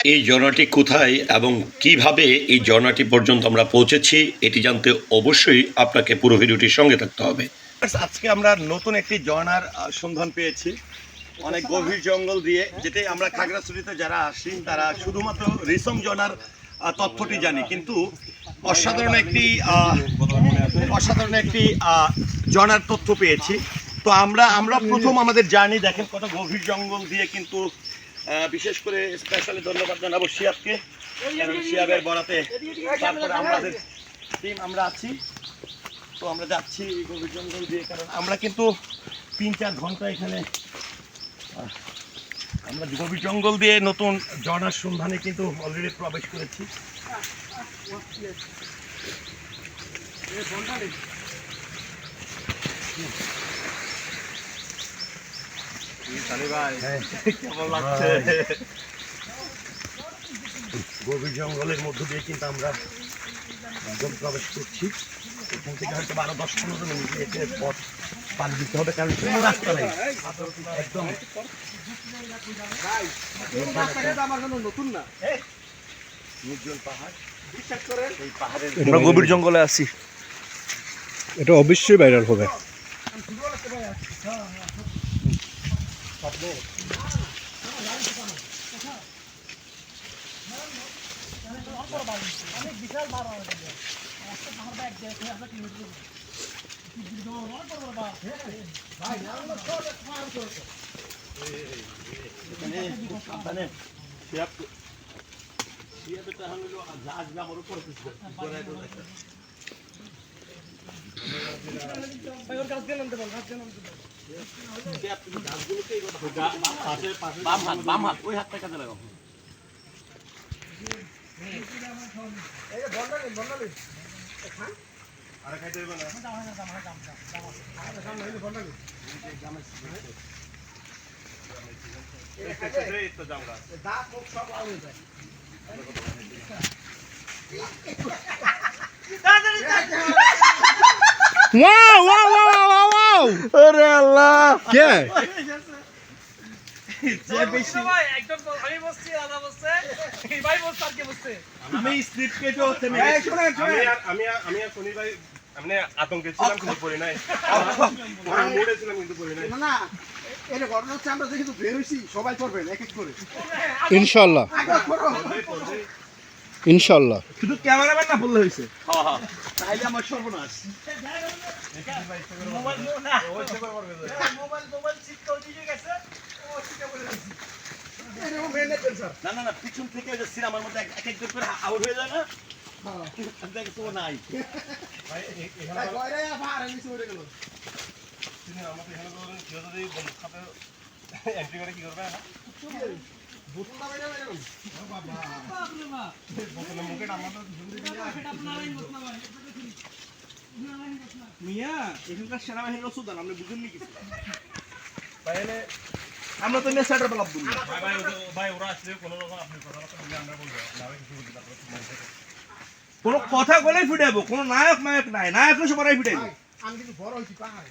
এই ঝর্ণাটি কোথায় এবং কীভাবে এই ঝর্ণাটি পর্যন্ত আমরা পৌঁছেছি এটি জানতে অবশ্যই আপনাকে পুরো ভিডিওটির সঙ্গে থাকতে হবে। আজকে আমরা নতুন একটি আহ, সন্ধান পেয়েছি। অনেক গভীর জঙ্গল দিয়ে যেটাই আমরা খাগড়াছড়িতে যারা আসি তারা শুধুমাত্র রিসম ঝর্ণার তথ্যটি জানি। কিন্তু অসাধারণ একটি অসাধারণ একটি ঝর্ণার তথ্য পেয়েছি। তো আমরা আমরা প্রথম আমাদের জার্নি দেখেন কত গভীর জঙ্গল দিয়ে কিন্তু বিশেষ করে স্পেশালি ধন্যবাদ জানাব শিয়াবকে। শিয়াবের বরাতে তারপরে আমাদের টিম আমরা আছি। তো আমরা যাচ্ছি গভীর জঙ্গল দিয়ে, কারণ আমরা কিন্তু তিন চার ঘণ্টা এখানে আমরা গভীর জঙ্গল দিয়ে নতুন ঝর্ণার সন্ধানে কিন্তু অলরেডি প্রবেশ করেছি। কেমন লাগছে গভীর জঙ্গলের মধ্য দিয়ে কিন্তু আমরা একদম প্রবেশ করছি। এখান থেকে হয়তো বারো দশ পনেরো মিনিট হেঁটে পথ পার দিতে হবে কারণ কোনো রাস্তা নেই। একদম। নির্জন পাহাড়। আমরা গভীর জঙ্গলে আছি। এটা অবশ্যই ভাইরাল হবে। এখানে খুব সাবধানে শিয়াব শিয়াবে তো এখন হলো জাহাজ নামার উপরে কিছু ঘোরায় ঘোরায়। শিয়াব, তুমি গাছগুলোকে এইভাবে গা- বাম হাত বাম হাত ওই হাতটা কাজে লাগাও wow wow wow wow wow আরে আল্লাহ কে আমি স্লিপ কেটে থেমে গেছি। আমি আর- আমি আর- আমি আর শনি ভাই এমনি আতঙ্কে ছিলাম কিন্তু পড়ি নাই মোড়ে ছিলাম কিন্তু পড়ি নাই না এটা ঘটনা হচ্ছে আমরা যেহেতু বের হয়েছি সবাই করবেন এক এক করে ইনশাল্লাহ। ইনশাল্লাহ। শুধু ক্যামেরাম্যান না বললে হয়েছে। হ্যাঁ, হ্যাঁ। তাহলে আমার সর্বনাশ। না না না পিছন থেকে সিনেমার মধ্যে এক- এক করে আউট হয়ে যায় না? নাই। আমাকে এখানে খাতে এন্ট্রি করে কি করবে না মিয়া এখানকার সেনাবাহিনীর সুদান আপনি বুঝেননি কিছু? তাহলে আমরা তো নেশাটার বেলা বলি ভাই ভাই ভাই ওরা আসলে কোনো রকম আপনি কথাবার্তা বললে আমরা বলব। না কিছু বলতে পারব কোনো কথা বলেই ফুটাবো কোনো নায়ক নায়ক নাই নায়ক সবাই ফুটাইবো। আমি কিন্তু বড় হয়েছি পাহাড়ে।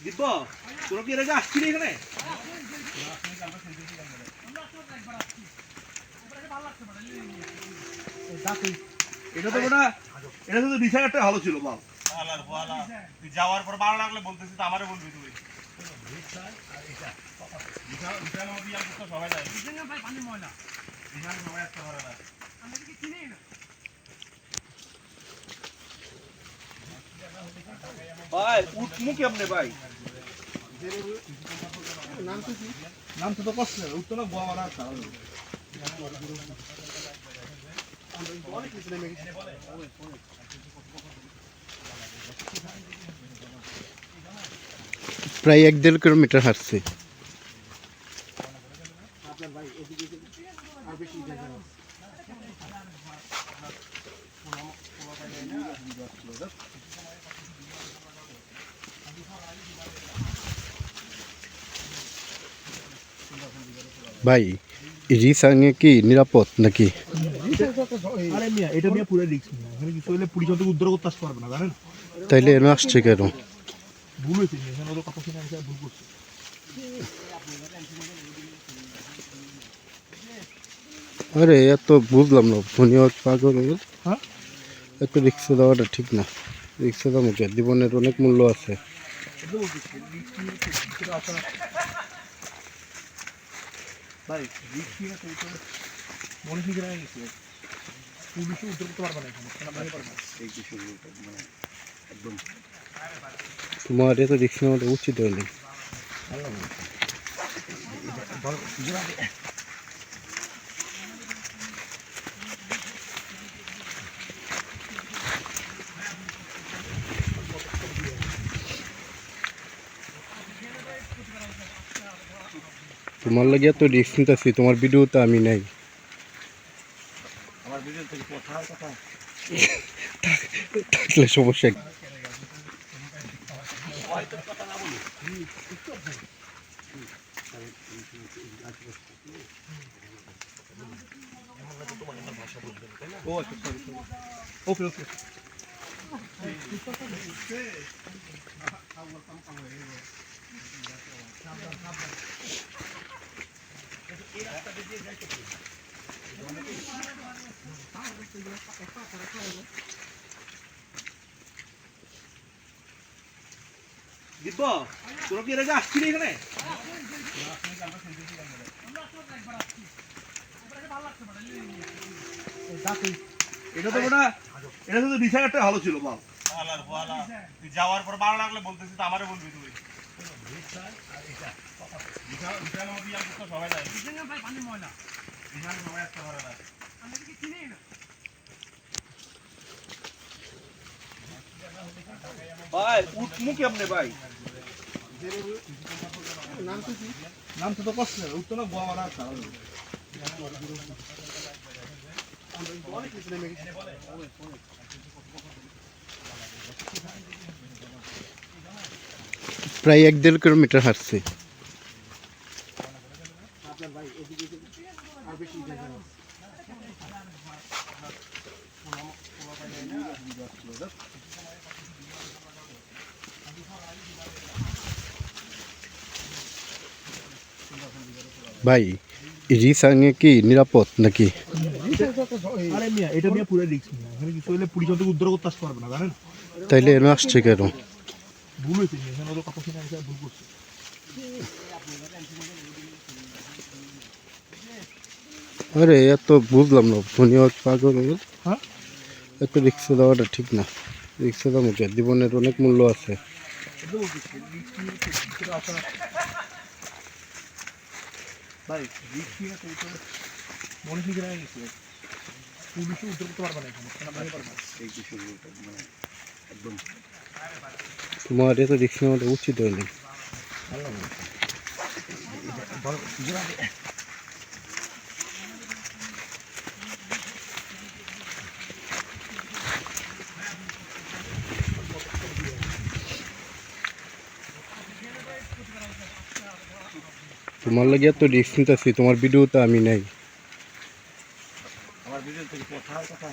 দিব্য তোরা কি এর আগে আসছিলি এখানে? এটা তো ওটা এটা তো বিশাল একটা ভালো ছিল তুই যাওয়ার পর ভালো লাগলে বলতেছি তো আমারে বলবি তুই। সবাই যায় ভাই উঠমু কেমনে ভাই? নাম তো কি নাম তো তো কষ্ট উঠতো না গোয়া মারা প্রায় এক দেড় কিলোমিটার হাঁটছি। ভাই রিসাঙে কি নিরাপদ নাকি? আরে মিয়া এটা মিয়া পুরো রিস্ক মিয়া এখানে কিছু হলে পুলিশ অত উদ্ধার করতে আসতে পারবে না জানেন? তাইলে এনে আসছে কেন? ভুল হয়েছে এখানে ওদের কথা শুনে আমি ভুল করছি। আরে এত বুঝলাম না ফোনি পাগল গেল। এত রিক্সা দেওয়াটা ঠিক না। রিক্সা দাম হচ্ছে জীবনের অনেক মূল্য আছে। মনে তোমার এত রিক্সা নেওয়াটা উচিত হয়নি। তোমার লাগে এত রিক্স নিতেছি তোমার ভিডিওতে আমি নাই ভিডিও থেকে কথা কথা থাকলে সমস্যা কি? ও দিব্য তোরা কি এর আগে আসছিলি এখানে? এটা তো ওটা এটা তো একটা ভালো ছিল বালা তুই যাওয়ার পর ভালো লাগলে বলতেছিস তো আমারে বলবি তুই। সবাই যায় সবাই আসতে পারে না? ভাই উঠমু কেমনে ভাই। নাম তো তো কষ্ট উঠতো না গোয়া মারা প্রায় এক দেড় কিলোমিটার হাঁটছি। ভাই রিসাঙে কি নিরাপদ নাকি? আরে মিয়া এটা মিয়া পুরো রিস্ক মিয়া এখানে কিছু হলে পুলিশ অত উদ্ধার করতে আসতে পারবে না জানেন? তাইলে এনে আসছে কেন? ভুল হয়েছে মিয়া এখানে ওদের কথা শুনে আমি ভুল করছি। আরে এত বুঝলাম না ফোনি পাগল হ্যাঁ? এত রিক্সা দেওয়াটা ঠিক না। রিক্সা দাম হচ্ছে জীবনের অনেক মূল্য আছে। মনে তোমার এত রিক্সা নেওয়াটা উচিত হয়নি। তোমার লাগে তো রিক্স আছে তোমার ভিডিও তো আমি নাই। আমার ভিডিও থেকে কথা কথা?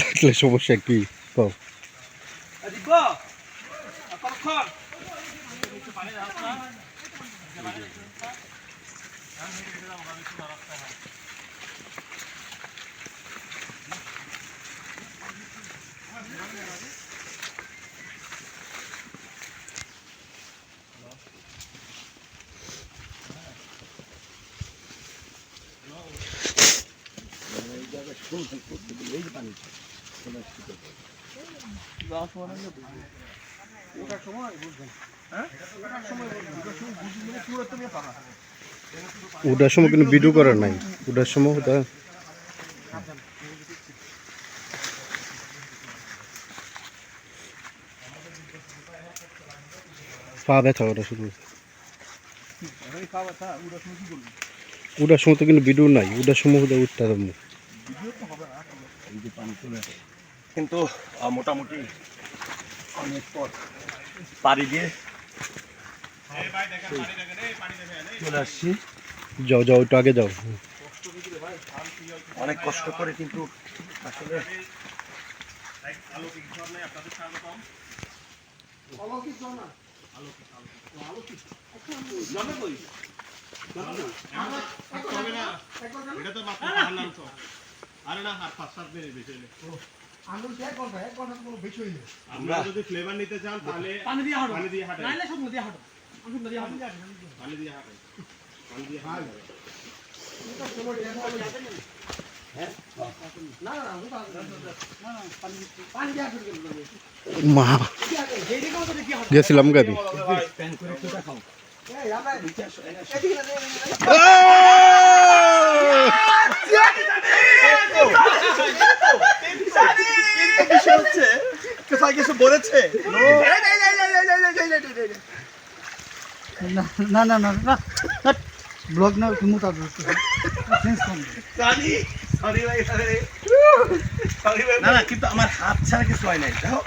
থাকলে সমস্যা কি? কও। দিব্য কখন ওটার সময় কোনো ভিডিও করার নাই। ওটার সময় ওটা পা ব্যথা ওটা শুধু। ওটার সময় তো কিন্তু ভিডিও নাই। ওটার সময় উঠতে হবে কিন্তু মোটামুটি অনেক পথ পাড়ি দিয়ে চলে আসছি। যাও যাও একটু আগে যাও। অনেক কষ্ট করে কিন্তু আসলে আঙুল এক ঘণ্টা এক ঘণ্টা কোনো বেশি হইলে আমরা যদি ফ্লেভার নিতে চান তাহলে পানি দিয়ে হাঁটো। পানি দিয়ে হাঁটেন নাইলে শুকনো দিয়ে হাঁটো। শুকনো দিয়ে হাঁটো। পানি দিয়ে হাঁটেন পানি দিয়ে হাঁটেন না না ওটা না না পানি পানি দিয়ে হাঁটুর কেন মা যেদিকে মতো দেখি হাঁটো গেছিলাম গাবি এই হচ্ছে? কোথায় কিছু বলেছে? না। না। না না ব্লগ না মুতা চেঞ্জ কম সরি সরি ভাই সরি সরি ভাই। না না কিন্তু আমার হাত ছাড়া কিছু হয় নাই দেখো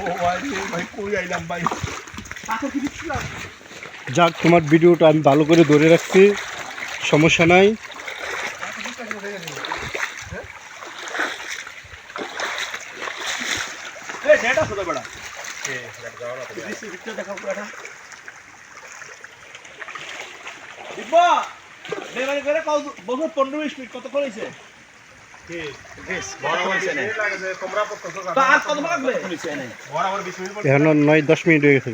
ও ভাই রে, ভাই কই আইলাম ভাই? যাক তোমার ভিডিওটা আমি ভালো করে ধরে রাখছি। সমস্যা নাই। দিব্বা ডেলিভারি করে কল বহুত 15 20 মিনিট কত করেছে নয় দশ মিনিট হয়ে গেছে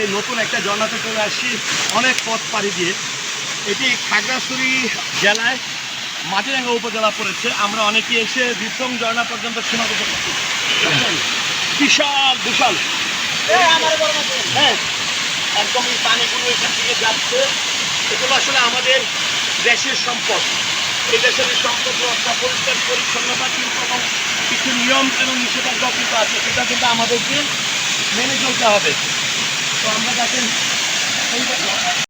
এই নতুন একটা ঝর্ণাতে চলে আসছি অনেক পথ পাড়ি দিয়ে। এটি খাগড়াছড়ি জেলায় মাটিরাঙ্গা উপজেলা পড়েছে। আমরা অনেকে এসে বিক্রম ঝর্ণা পর্যন্ত সীমাবদ্ধ করছি। বিশাল বিশাল। হ্যাঁ। একদম এই পানিগুলো এখান থেকে যাচ্ছে। এগুলো আসলে আমাদের দেশের সম্পদ। এই দেশের সম্পদ রক্ষা, পরিষ্কার, পরিচ্ছন্নতা কিন্তু এবং কিছু নিয়ম এবং নিষেধাজ্ঞা কিন্তু আছে। সেটা কিন্তু আমাদেরকে মেনে চলতে হবে। তো আমরা দেখেন